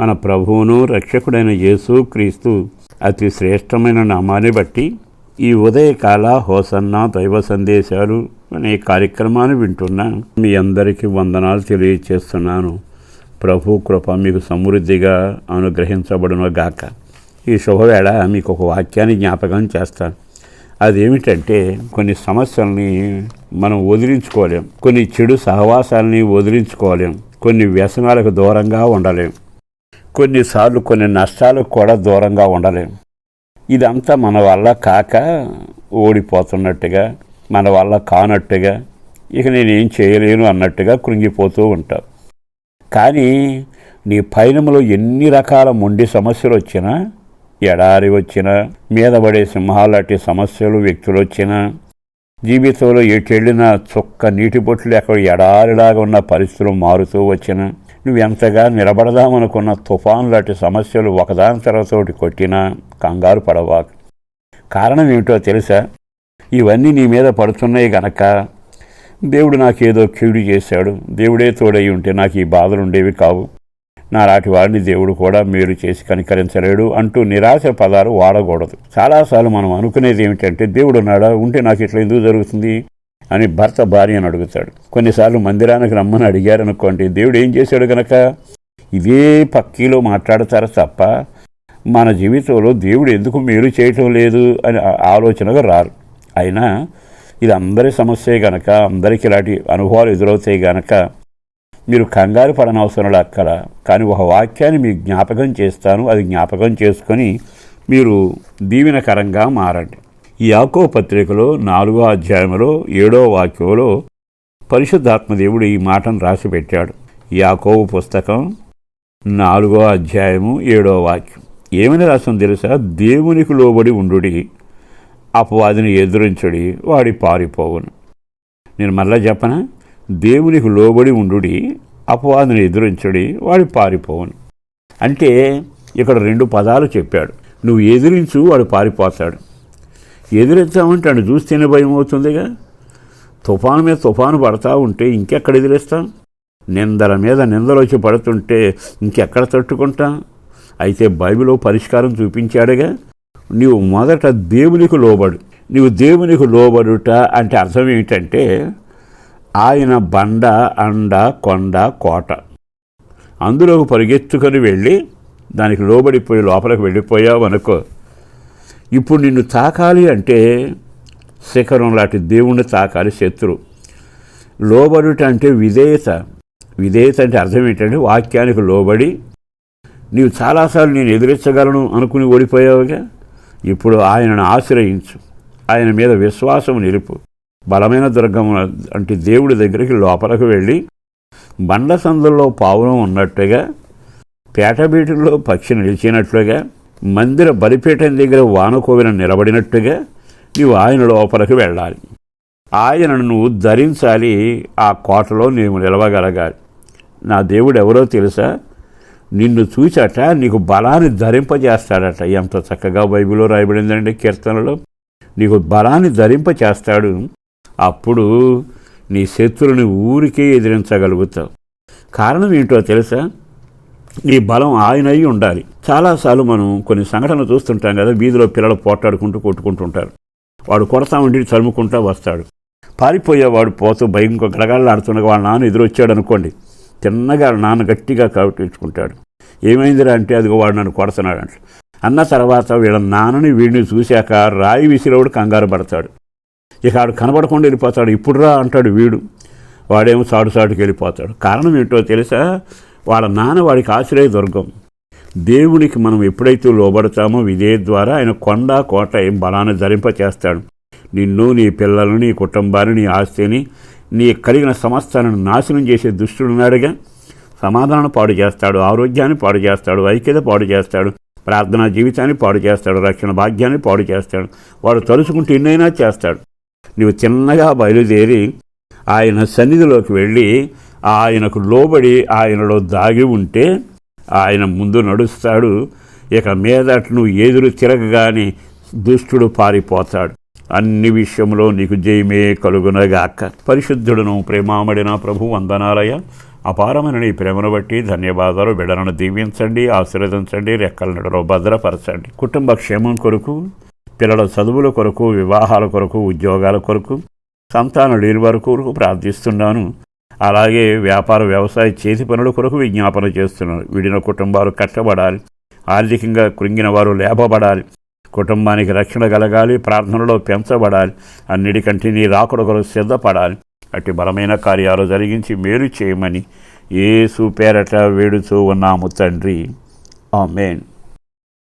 మన ప్రభువును రక్షకుడైన యేసు క్రీస్తు అతి శ్రేష్టమైన నామాన్ని బట్టి ఈ ఉదయకాల హోసన్న దైవ సందేశాలు అనే కార్యక్రమాన్ని వింటున్నా మీ అందరికీ వందనాలు తెలియచేస్తున్నాను. ప్రభు కృప మీకు సమృద్ధిగా అనుగ్రహించబడును గాక. ఈ శుభవేళ మీకు ఒక వాక్యాన్ని జ్ఞాపకం చేస్తాను అదేమిటంటే కొన్ని సమస్యల్ని మనం వదిలించుకోలేం. కొన్ని చెడు సహవాసాలని వదిలించుకోలేం. కొన్ని వ్యసనాలకు దూరంగా ఉండలేం. కొన్నిసార్లు కొన్ని నష్టాలకు కూడా దూరంగా ఉండలేము. ఇదంతా మన వల్ల కాక ఓడిపోతున్నట్టుగా మన వల్ల కానట్టుగా ఇక నేనేం చేయలేను అన్నట్టుగా కృంగిపోతూ ఉంటావు కానీ నీ పయనంలో ఎన్ని రకాల మొండి సమస్యలు వచ్చినా ఎడారి వచ్చినా మీద పడే సింహాలాంటి సమస్యలు వ్యక్తులు వచ్చినా జీవితంలో ఎటెళ్ళినా చుక్క నీటి బొట్లు ఎక్కడ ఎడారిలాగా ఉన్న పరిస్థితులు మారుతూ వచ్చినా నువ్వు ఎంతగా నిలబడదామనుకున్న తుఫాన్ లాంటి సమస్యలు ఒకదాని తర్వాత కొట్టినా కంగారు పడవాకు. కారణం ఏమిటో తెలుసా? ఇవన్నీ నీ మీద పడుతున్నాయి గనక దేవుడు నాకేదో కీడు చేశాడు. దేవుడే తోడై ఉంటే నాకు ఈ బాధలు ఉండేవి కావు. నాలాంటి వాడిని దేవుడు కూడా మేలు చేసి కనికరించలేడు అంటూ నిరాశ పదాలు వాడకూడదు. చాలాసార్లు మనం అనుకునేది ఏమిటంటే దేవుడు ఉన్నాడా? ఉంటే నాకు ఇట్లా ఎందుకు జరుగుతుంది? అని భర్త భార్యను అడుగుతాడు. కొన్నిసార్లు మందిరానికి రమ్మని అడిగారనుకోండి దేవుడు ఏం చేశాడు గనక? ఇదే పక్కీలో మాట్లాడతారు తప్ప మన జీవితంలో దేవుడు ఎందుకు మేలు చేయటం లేదు? అని ఆలోచనగా రారు. అయినా ఇది అందరి సమస్యే గనక అందరికీ ఇలాంటి అనుభవాలు ఎదురవుతాయి గనక మీరు కంగారు పడనవసరం అక్కడ కానీ ఒక వాక్యాన్ని మీకు జ్ఞాపకం చేస్తాను. అది జ్ఞాపకం చేసుకొని మీరు దీవెనకరంగా మారండి. యాకో పత్రికలో నాలుగో అధ్యాయంలో ఏడో వాక్యంలో పరిశుద్ధాత్మదేవుడు ఈ మాటను రాసిపెట్టాడు. యాకోవు పుస్తకం నాలుగో అధ్యాయము ఏడో వాక్యం. ఏమని రాసింది తెలుసా? దేవునికి లోబడి ఉండుడి అపవాదిని ఎదురించుడి వాడి పారిపోవును. నేను మళ్ళా చెప్పనా? దేవునికి లోబడి ఉండుడి అపవాదిని ఎదురించుడి వాడి పారిపోవును. అంటే ఇక్కడ రెండు పదాలు చెప్పాడు. నువ్వు ఎదిరించు వాడు పారిపోతాడు. ఎదిరించామంటే చూస్తేనే భయం అవుతుందిగా. తుఫాను మీద తుఫాను పడతా ఉంటే ఇంకెక్కడ ఎదురేస్తాం? నిందల మీద నిందలోచి పడుతుంటే ఇంకెక్కడ తట్టుకుంటాం? అయితే బైబిల్లో పరిష్కారం చూపించాడుగా. నీవు మొదట దేవునికి లోబడు. నీవు దేవునికి లోబడుట అంటే అర్థం ఏమిటంటే ఆయన బండ అండ కొండ కోట. అందులోకి పరిగెత్తుకొని వెళ్ళి దానికి లోబడిపోయి లోపలికి వెళ్ళిపోయావు అనుకో ఇప్పుడు నిన్ను తాకాలి అంటే శిఖరం లాంటి దేవుణ్ణి తాకాలి శత్రు. లోబడుట అంటే విధేయత. విధేయత అంటే అర్థం ఏంటంటే వాక్యానికి లోబడి నీవు చాలాసార్లు నేను ఎదిరించగలను అనుకుని ఓడిపోయావుగా? ఇప్పుడు ఆయనను ఆశ్రయించు. ఆయన మీద విశ్వాసం నిలుపు. బలమైన దుర్గం అంటే దేవుడి దగ్గరికి లోపలకు వెళ్ళి బండ సందుల్లో పావురం ఉన్నట్టుగా పేటబీటుల్లో పక్షి నిలిచినట్లుగా మందిర బలిపీఠం దగ్గర వానకోవిన నిలబడినట్టుగా నీవు ఆయన లోపలికి వెళ్ళాలి. ఆయనను నువ్వు ధరించాలి. ఆ కోటలో నీవు నిలవగలగాలి. నా దేవుడు ఎవరో తెలుసా? నిన్ను చూచట నీకు బలాన్ని ధరింపజేస్తాడట. ఎంత చక్కగా బైబిల్లో రాయబడిందండి కీర్తనలో. నీకు బలాన్ని ధరింపచేస్తాడు అప్పుడు నీ శత్రువుని ఊరికే ఎదిరించగలుగుతావు. కారణం ఏంటో తెలుసా? ఈ బలం ఆయన అయి ఉండాలి చాలాసార్లు మనం కొన్ని సంఘటనలు చూస్తుంటాం కదా వీధిలో పిల్లలు పోట్లాడుకుంటూ కొట్టుకుంటుంటారు. వాడు కొడతా ఉండి తరుముకుంటూ వస్తాడు. పారిపోయేవాడు పోతూ భయం గడగడలాడుతుండగా వాళ్ళ నాన్న ఎదురొచ్చాడు అనుకోండి. తిన్నగా నాన్న గట్టిగా కవిటించుకుంటాడు ఏమైందిరా అంటే అదిగో వాడు నన్ను కొడుతున్నాడు అంట అన్న తర్వాత వీళ్ళ నాన్నని వీడిని చూశాక రాయి విసిరోడు కంగారు పడతాడు. ఇక ఆడు కనబడకుండా వెళ్ళిపోతాడు. ఇప్పుడు రా అంటాడు వీడు. వాడేమో సాడు సాటుకి వెళ్ళిపోతాడు. కారణం ఏంటో తెలుసా? వాళ్ళ నాన్న వాడికి ఆశ్రయ దుర్గం. దేవునికి మనం ఎప్పుడైతే లోబడతామో విధే ద్వారా ఆయన కొండ కోట ఏం బలాన్ని ధరింప చేస్తాడు. నిన్ను నీ పిల్లలను నీ కుటుంబాన్ని నీ ఆస్తిని నీ కలిగిన సమస్తాలను నాశనం చేసే దుష్టుడున్నాడుగా సమాధానం పాడు చేస్తాడు ఆరోగ్యాన్ని పాడు చేస్తాడు ఐక్యత పాడు చేస్తాడు ప్రార్థనా జీవితాన్ని పాడు చేస్తాడు రక్షణ భాగ్యాన్ని పాడు చేస్తాడు. వాడు తలుచుకుంటే ఎన్నైనా చేస్తాడు. నువ్వు చిన్నగా బయలుదేరి ఆయన సన్నిధిలోకి వెళ్ళి ఆయనకు లోబడి ఆయనలో దాగి ఉంటే ఆయన ముందు నడుస్తాడు. ఇక మీదట నువ్వు ఎదురు తిరగగానే దుష్టుడు పారిపోతాడు. అన్ని విషయంలో నీకు జయమే కలుగునగాక. పరిశుద్ధుడును ప్రేమామడిన ప్రభు వందనాలయ అపారమైన నీ ప్రేమను బట్టి ధన్యవాదాలు. బిడలను దీవించండి ఆశీర్వదించండి రెక్కల నడలో భద్రపరచండి. కుటుంబ క్షేమం కొరకు పిల్లల చదువుల కొరకు వివాహాల కొరకు ఉద్యోగాల కొరకు సంతానం లేని వరకు కొరకు ప్రార్థిస్తున్నాను. అలాగే వ్యాపార వ్యవసాయ చేతి పనుల కొరకు విజ్ఞాపన చేస్తున్నారు. విడిన కుటుంబాలు కట్టబడాలి. ఆర్థికంగా కృంగిన వారు లేపబడాలి. కుటుంబానికి రక్షణ కలగాలి. ప్రార్థనలో పెంచబడాలి. అన్నిటికంటే నీ రాకుడొకరు సిద్ధపడాలి. అట్టి బలమైన కార్యాలు జరిగించి మేలు చేయమని ఏ పేరట వేడుతూ ఉన్నాము తండ్రి. ఆమెన్.